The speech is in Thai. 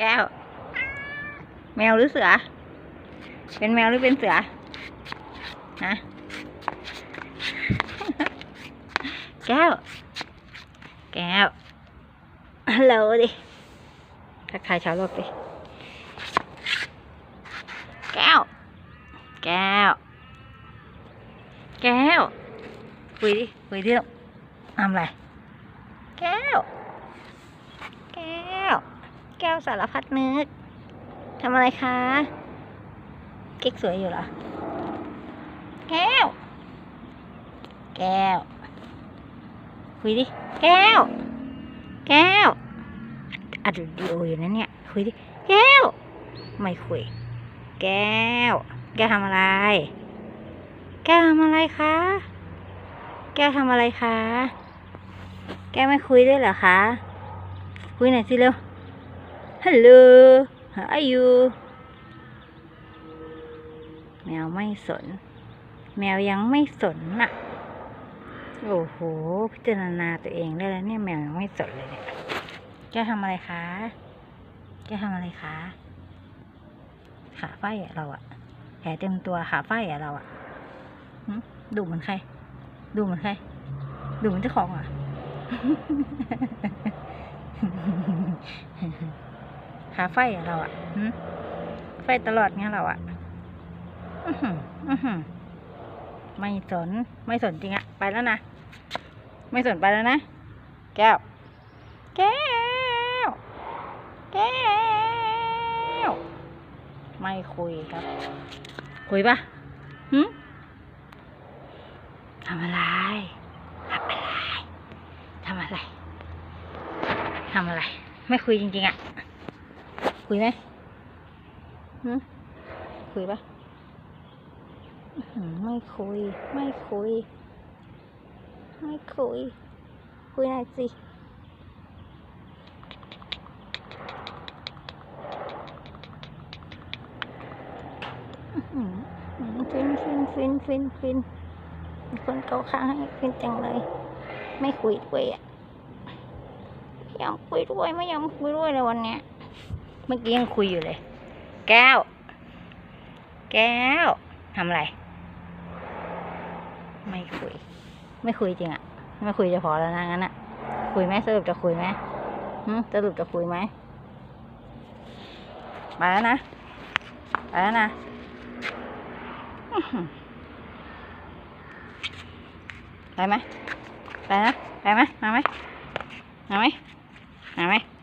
แก้ว แมวหรือเสือ เป็นแมวหรือเป็นเสือฮะแก้ว แก้วฮัลโหลดิทักทายชาวโลกดิแก้ว แก้ว แก้ว คุยดิ คุยดิลูกทำอะไร แก้วแก้วแก้ว สารพัดนึกทำอะไรคะเก๊กสวยอยู่เหรอ แก้ว แก้ว คุยดิ แก้ว แก้วอัดวิดีโออยู่นะเนี่ย คุยดิ แก้ว ไม่คุย แก้ว แก้วทำอะไร แก้วทำอะไรคะ แก้วทำอะไรคะ แก้วไม่คุยด้วยเหรอคะ คุยหน่อยสิเร็ว ฮัลโหล how are you แมวไม่สน แมวยังไม่สนน่ะ โอ้โห พิจารณาตัวเองได้แล้วเนี่ยแมวยังไม่สนเลยเนี่ยแกทำอะไรคะ แกทำอะไรคะ ขาไฟอะเราอะแผลเต็มตัวขาไฟอะเราอะดูเหมือนใคร ดูเหมือนใคร ดูเหมือนเจ้าของอะ ขาไฟเราอะไฟตลอดเงี้ยเราอะไม่สน ไม่สนจริงอะไปแล้วนะ ไม่สนไปแล้วนะ แก้ว แก้ว แก้ว ไม่คุยครับ คุยปะหึทำอะไรทำอะไรทำอะไรทำอะไร ไม่คุยจริงๆอะ คุยไหมหึคุยปะไม่คุย ไม่คุย ไม่คุย คุยหน่อยสิฟินฟินฟินฟินฟินคนเกาข้างให้ฟินจังเลย ไม่คุยด้วยอะยอมคุยด้วยไม่ยอมคุยด้วยเลยวันเนี้ย เมื่อกี้ยังคุยอยู่เลย แก้ว แก้วทำอะไร ไม่คุย ไม่คุยจริงอะไม่คุยจะพอแล้วนะงั้นอะคุยไหมสรุปจะคุยไหมหึสรุปจะคุยไหมไปแล้วนะไปแล้วนะไปไหมไปนะไปไหมมาไหมมาไหมมาไหม